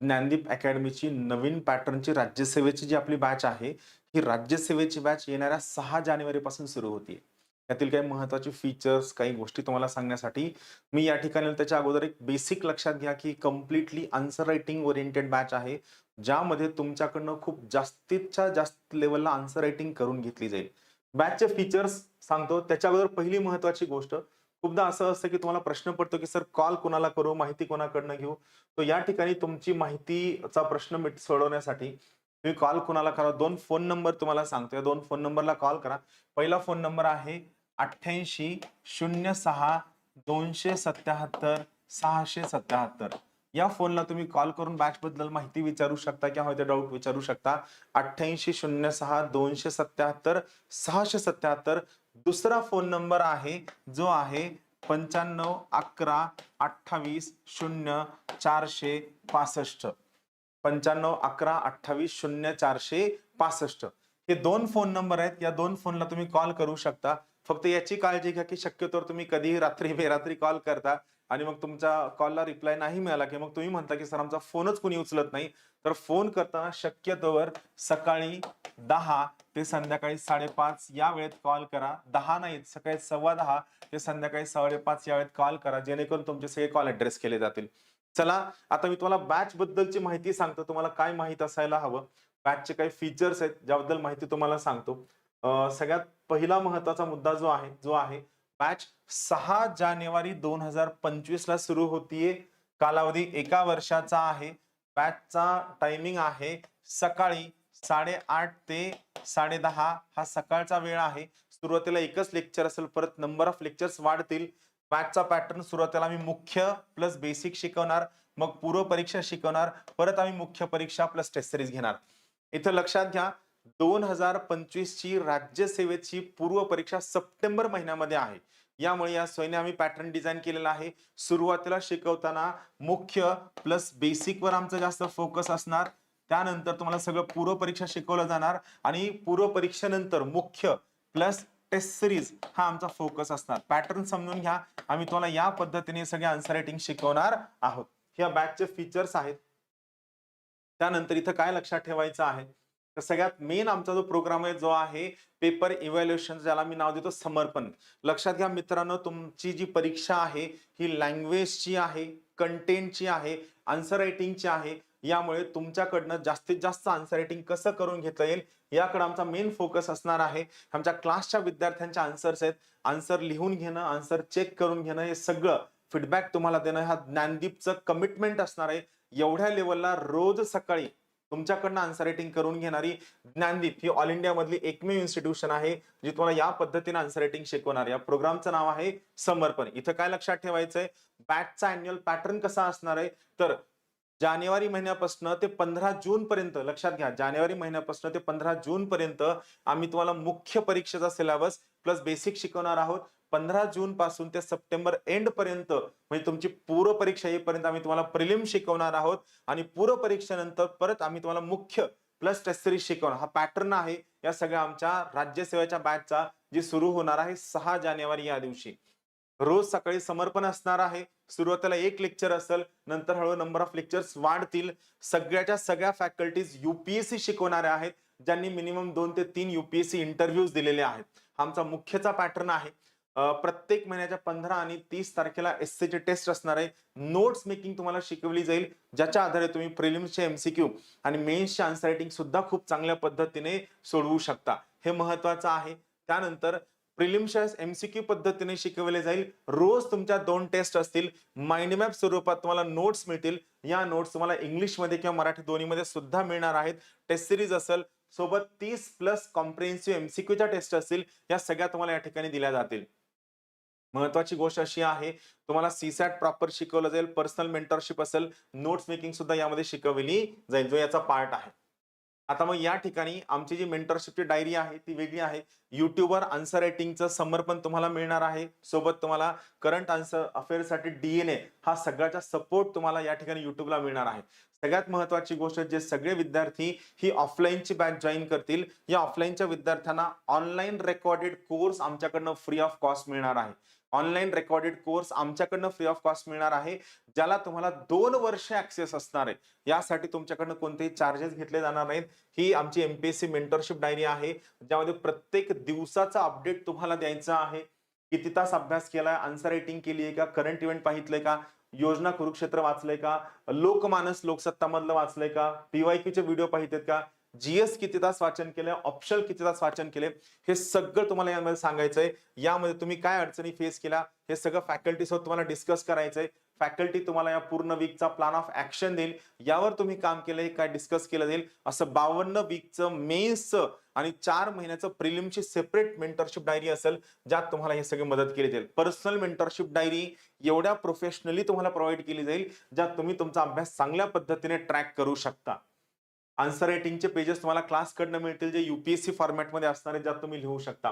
ज्ञानदीप अकॅडमीची नवीन पॅटर्नची राज्यसेवेची जी आपली बॅच आहे ही राज्यसेवेची बॅच येणाऱ्या सहा जानेवारीपासून सुरू होती. त्यातील काही महत्त्वाचे फीचर्स काही गोष्टी तुम्हाला सांगण्यासाठी मी या ठिकाणी त्याच्या अगोदर एक बेसिक लक्षात घ्या की completely answer writing oriented batch आहे ज्यामध्ये तुमच्याकडनं खूप जास्तीच्या जास्त लेवलला आन्सर रायटिंग करून घेतली जाईल. बॅचचे फीचर्स सांगतो त्याच्या अगोदर पहिली महत्वाची गोष्ट खूपदा असं असतं की तुम्हाला प्रश्न पडतो की सर कॉल कोणाला करू? माहिती कोणाकडनं घेऊ? तर या ठिकाणी तुमची माहितीचा प्रश्न मिट सोडवण्यासाठी तुम्ही कॉल कोणाला करा? दोन फोन नंबर तुम्हाला सांगतो. या दोन फोन नंबरला कॉल करा. पहिला फोन नंबर आहे अठ्ठ्याऐंशी शून्य सहा दोनशे सत्याहत्तर सहाशे सत्याहत्तर. या फोनला तुम्ही कॉल करून बॅच बद्दल माहिती विचारू शकता किंवा ते डाऊट विचारू शकता. अठ्ठ्याऐंशी शून्य सहा दोनशे सत्याहत्तर सहाशे सत्याहत्तर दुसरा फोन नंबर आहे जो आहे पंच्याण्णव अकरा अठ्ठावीस शून्य चारशे पासष्ट. पंच्याण्णव अकरा अठ्ठावीस शून्य चारशे पासष्ट. हे दोन फोन नंबर आहेत या दोन फोनला तुम्ही कॉल करू शकता. फक्त याची काळजी घ्या की शक्यतोवर तुम्ही कधीही रात्री बेरात्री कॉल करता. आणि मग तुमच्या कॉलला रिप्लाय नाही मिळाला की मग तुम्ही म्हणता की सर आमचा फोनच कुणी उचलत नाही. तर फोन करताना शक्यतोवर सकाळी दहा ते संध्याकाळी साडेपाच या वेळेत कॉल करा. दहा नाही सकाळी सव्वा दहा ते संध्याकाळी साडेपाच या वेळेत कॉल करा जेणेकरून तुमचे सगळे कॉल ऍड्रेस केले जातील. चला आता मी तुम्हाला बॅच बद्दलची माहिती सांगतो. तुम्हाला काय माहीत असायला हवं? बॅचचे काही फीचर्स आहेत ज्याबद्दल माहिती तुम्हाला सांगतो. सगळ्यात पहिला महत्त्वाचा मुद्दा जो आहे जो आहे मॅच सहा जानेवारी दोन हजार पंचवीस ला सुरू होतीये. कालावधी एका वर्षाचा आहे. मॅचचा टायमिंग आहे सकाळी साडेआठ ते साडेदहा हा सकाळचा वेळ आहे. सुरुवातीला एकच लेक्चर असेल परत नंबर ऑफ लेक्चर्स वाढतील. मॅचचा पॅटर्न सुरुवातीला आम्ही मुख्य प्लस बेसिक शिकवणार मग पूर्व परीक्षा शिकवणार परत आम्ही मुख्य परीक्षा प्लस टेस्ट सिरीज घेणार. इथं लक्षात घ्या दोन हजार पंचवीस ची राज्यसेवेची पूर्व परीक्षा सप्टेंबर महिन्यामध्ये आहे. यामुळे या सोयीने आम्ही पॅटर्न डिझाईन केलेला आहे. सुरुवातीला शिकवताना मुख्य प्लस बेसिकवर आमचा जास्त फोकस असणार. त्यानंतर तुम्हाला सगळं पूर्व परीक्षा शिकवलं जाणार आणि पूर्व परीक्षेनंतर मुख्य प्लस टेस्ट सिरीज हा आमचा फोकस असणार. पॅटर्न समजून घ्या. आम्ही तुम्हाला या पद्धतीने सगळे आन्सर रायटिंग शिकवणार आहोत. ह्या बॅचचे फीचर्स आहेत. त्यानंतर इथं काय लक्षात ठेवायचं आहे? तर सगळ्यात मेन आमचा जो प्रोग्राम आहे जो आहे पेपर इव्हॅल्युएशन ज्याला मी नाव देतो समर्पण. लक्षात घ्या मित्रांनो तुमची जी परीक्षा आहे ही लँग्वेजची आहे कंटेंटची आहे आन्सर रायटिंगची आहे यामुळे तुमच्याकडनं जास्तीत जास्त आन्सर रायटिंग कसं करून घेता येईल याकडे आमचा मेन फोकस असणार आहे. आमच्या क्लासच्या विद्यार्थ्यांच्या आन्सर्स आहेत. आन्सर लिहून घेणं आन्सर चेक करून घेणं हे सगळं फीडबॅक तुम्हाला देणं हा ज्ञानदीपचं कमिटमेंट असणार आहे. एवढ्या लेवलला रोज सकाळी तुमच्याकडनं आन्सर रायटिंग करून घेणारी ज्ञानदीप ही ऑल इंडिया मधली एकमेव इन्स्टिट्यूशन आहे जी तुम्हाला या पद्धतीने आन्सर रायटिंग शिकवणार. या प्रोग्रामचं नाव आहे समर्पण. इथं काय लक्षात ठेवायचंय? बॅटचा अॅन्युअल पॅटर्न कसा असणार आहे? तर जानेवारी महिन्यापासून ते पंधरा जून पर्यंत लक्षात घ्या जानेवारी महिन्यापासून ते पंधरा जून पर्यंत आम्ही तुम्हाला मुख्य परीक्षेचा सिलेबस प्लस बेसिक शिकवणार आहोत. पंधरा जून पासून ते सप्टेंबर एंड पर्यंत म्हणजे तुमची पूर्व परीक्षा येईपर्यंत आम्ही तुम्हाला प्रिलिम शिकवणार आहोत. आणि पूर्व परीक्षेनंतर परत आम्ही तुम्हाला मुख्य प्लस टेस्ट सिरीज शिकवणार. हा पॅटर्न आहे. या सगळ्या आमच्या राज्यसेवेच्या बॅचचा जी सुरू होणार आहे सहा जानेवारी या दिवशी. रोज सकाळी समर्पण असणार आहे. सुरुवातीला एक लेक्चर असेल नंतर हळूहळू नंबर ऑफ लेक्चर्स वाढतील. सगळ्याच्या सगळ्या फॅकल्टीज युपीएससी शिकवणाऱ्या आहेत ज्यांनी मिनिमम दोन ते तीन युपीएससी इंटरव्ह्यूज दिलेले आहेत. हा आमचा मुख्यचा पॅटर्न आहे. प्रत्येक महिन्याच्या पंधरा आणि तीस तारखेला एस चे टेस्ट असणार आहे. नोट्स मेकिंग तुम्हाला शिकवली जाईल ज्याच्या आधारे तुम्ही प्रिलिम्सचे एमसीक्यू आणि मेन्सचे आन्सर रायटिंग सुद्धा खूप चांगल्या पद्धतीने सोडवू शकता. हे महत्वाचं आहे. त्यानंतर प्रिलिम्सच्या एमसीक्यू पद्धतीने शिकवले जाईल. रोज तुमच्या दोन टेस्ट असतील. माइंड मॅप स्वरूपात तुम्हाला नोट्स मिळतील. या नोट्स तुम्हाला इंग्लिशमध्ये किंवा मराठी दोन्हीमध्ये सुद्धा मिळणार आहेत. टेस्ट सिरीज असेल सोबत तीस प्लस कॉम्प्रिहेन्सिव्ह एमसीक्यूच्या टेस्ट असतील या सगळ्या तुम्हाला या ठिकाणी दिल्या जातील. महत्वाची गोष्ट अशी आहे तुम्हाला सीसॅट प्रॉपर शिकवलं जाईल पर्सनल मेंटरशिप असेल नोट्स मेकिंग सुद्धा यामध्ये शिकवली जाईल. जो याचा पार्ट आहे. आता मग या ठिकाणी आमची जी मेंटरशिपची डायरी आहे ती वेगळी आहे. युट्यूबवर आन्सर रायटिंगचं समर्पण तुम्हाला मिळणार आहे. सोबत तुम्हाला करंट आन्सर अफेअरसाठी डीएनए हा सगळ्याचा सपोर्ट तुम्हाला या ठिकाणी युट्यूबला मिळणार आहे. सगळ्यात महत्वाची गोष्ट जे सगळे विद्यार्थी ही ऑफलाईनची बॅच जॉईन करतील या ऑफलाईनच्या विद्यार्थ्यांना ऑनलाईन रेकॉर्डेड कोर्स आमच्याकडनं फ्री ऑफ कॉस्ट मिळणार आहे. ऑनलाईन रेकॉर्डेड कोर्स आमच्याकडनं फ्री ऑफ कॉस्ट मिळणार आहे ज्याला तुम्हाला दोन वर्ष ऍक्सेस असणार आहे. यासाठी तुमच्याकडनं कोणतेही चार्जेस घेतले जाणार नाहीत. ही आमची एमपीएससी मेंटरशिप डायरी आहे ज्यामध्ये प्रत्येक दिवसाचा अपडेट तुम्हाला द्यायचा आहे. किती तास अभ्यास केलाय आन्सर रायटिंग केली आहे का करंट इव्हेंट पाहितलंय का योजना कुरुक्षेत्र वाचलंय का लोकमानस लोकसत्ता मधलं वाचलंय का पीवायक्यूचे व्हिडिओ पाहिजेत का जीएस किती तास वाचन केलंय ऑप्शनल किती तास वाचन केले हे सगळं तुम्हाला यामध्ये सांगायचंय. यामध्ये तुम्ही काय अडचणी फेस केल्या हे सगळं फॅकल्टी सोबत तुम्हाला डिस्कस करायचंय. फॅकल्टी तुम्हाला या पूर्ण वीकचा प्लॅन ऑफ ऍक्शन देईल. यावर तुम्ही काम केलंय काय डिस्कस केलं जाईल असं बावन्न वीकचं मेन्सचं आणि चार महिन्याचं प्रिलिमची सेपरेट मेंटरशिप डायरी असेल ज्यात तुम्हाला हे सगळे मदत केली जाईल. पर्सनल मेंटरशिप डायरी एवढ्या प्रोफेशनली तुम्हाला प्रोव्हाइड केली जाईल ज्यात तुम्ही तुमचा अभ्यास चांगल्या पद्धतीने ट्रॅक करू शकता. आन्सर रायटिंगचे पेजेस तुम्हाला क्लासकडनं मिळतील जे युपीएससी फॉर्मॅटमध्ये असणारे ज्यात तुम्ही लिहू शकता.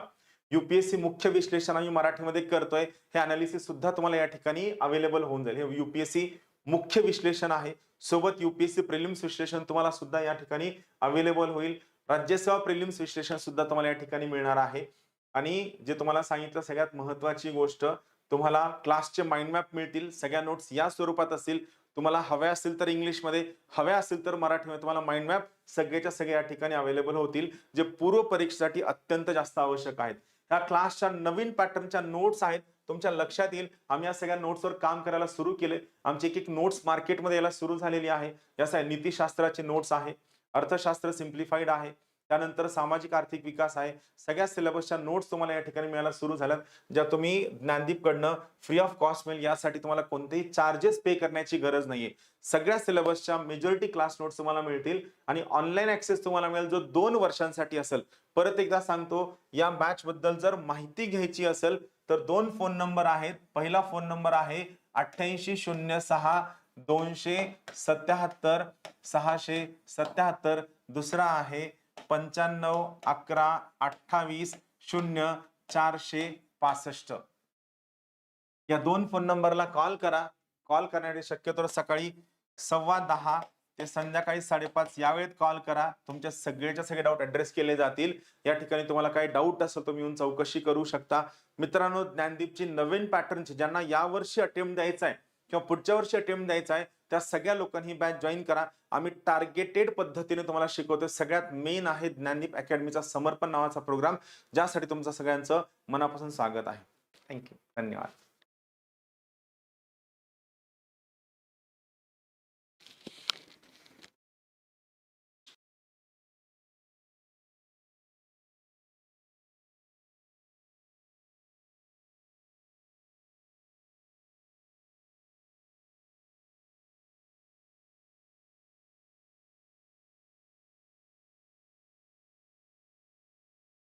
युपीएससी मुख्य विश्लेषण आम्ही मराठीमध्ये करतोय. हे अनालिसिस सुद्धा तुम्हाला या ठिकाणी अवेलेबल होऊन जाईल. हे युपीएससी मुख्य विश्लेषण आहे. सोबत युपीएससी प्रिलिम्स विश्लेषण तुम्हाला सुद्धा या ठिकाणी अवेलेबल होईल. राज्यसेवा प्रिलिम्स विश्लेषण सुद्धा तुम्हाला या ठिकाणी मिळणार आहे. आणि जे तुम्हाला सांगितलं सगळ्यात महत्वाची गोष्ट तुम्हाला क्लासचे माइंड मॅप मिळतील सगळ्या नोट्स या स्वरूपात असतील. तुम्हाला हव्या असतील तर इंग्लिशमध्ये हव्या असतील तर मराठीमध्ये तुम्हाला माइंड मॅप सगळ्याच्या सगळ्या या ठिकाणी अवेलेबल होतील जे पूर्व परीक्षेसाठी अत्यंत जास्त आवश्यक आहेत. ह्या क्लासच्या नवीन पॅटर्नच्या नोट्स आहेत तुमच्या लक्षात येईल. आम्ही या सगळ्या नोट्सवर काम करायला सुरू केले. आमची एक एक नोट्स मार्केटमध्ये यायला सुरू झालेली आहे. या नीतिशास्त्राचे नोट्स आहे. अर्थशास्त्र सिम्प्लिफाईड आहे. त्यानंतर सामाजिक आर्थिक विकास आहे. सगळ्या सिलेबसच्या नोट्स तुम्हाला या ठिकाणी मिळायला सुरू झाल्यात. ज्या तुम्ही ज्ञानदीपकडनं फ्री ऑफ कॉस्ट मिळेल यासाठी तुम्हाला कोणतेही चार्जेस पे करण्याची गरज नाहीये. सगळ्या सिलेबसच्या मेजॉरिटी क्लास नोट्स तुम्हाला मिळतील आणि ऑनलाईन ऍक्सेस तुम्हाला मिळेल जो दोन वर्षांसाठी असेल. परत एकदा सांगतो या बॅच बद्दल जर माहिती घ्यायची असेल तर दोन फोन नंबर आहेत. पहिला फोन नंबर आहे अठ्ठ्याऐंशी शून्य सहा दोनशे सत्याहत्तर सहाशे सत्याहत्तर. दुसरा आहे पंच्याण्णव अकरा अठ्ठावीस शून्य चारशे पासष्ट. या दोन फोन नंबरला कॉल करा. कॉल करण्याची शक्यतो सकाळी सव्वा दहा ते संध्याकाळी साडेपाच या वेळेत कॉल करा. तुमच्या सगळेच्या सगळे डाऊट ऍड्रेस केले जातील. या ठिकाणी तुम्हाला काही डाऊट असेल तुम्ही येऊन चौकशी करू शकता. मित्रांनो ज्ञानदीपची नवीन पॅटर्नची ज्यांना यावर्षी अटेम्प्ट द्यायचा आहे किंवा पुढच्या वर्षी अटेम्प्ट द्यायचा आहे त्या सगळ्या लोकांनी ही बॅच जॉईन करा. आम्ही टार्गेटेड पद्धतीने तुम्हाला शिकवतो सगळ्यात मेन आहे ज्ञानदीप अकॅडमीचा समर्पण नावाचा प्रोग्राम ज्यासाठी तुमचं सगळ्यांचं मनापासून स्वागत आहे. थँक्यू धन्यवाद.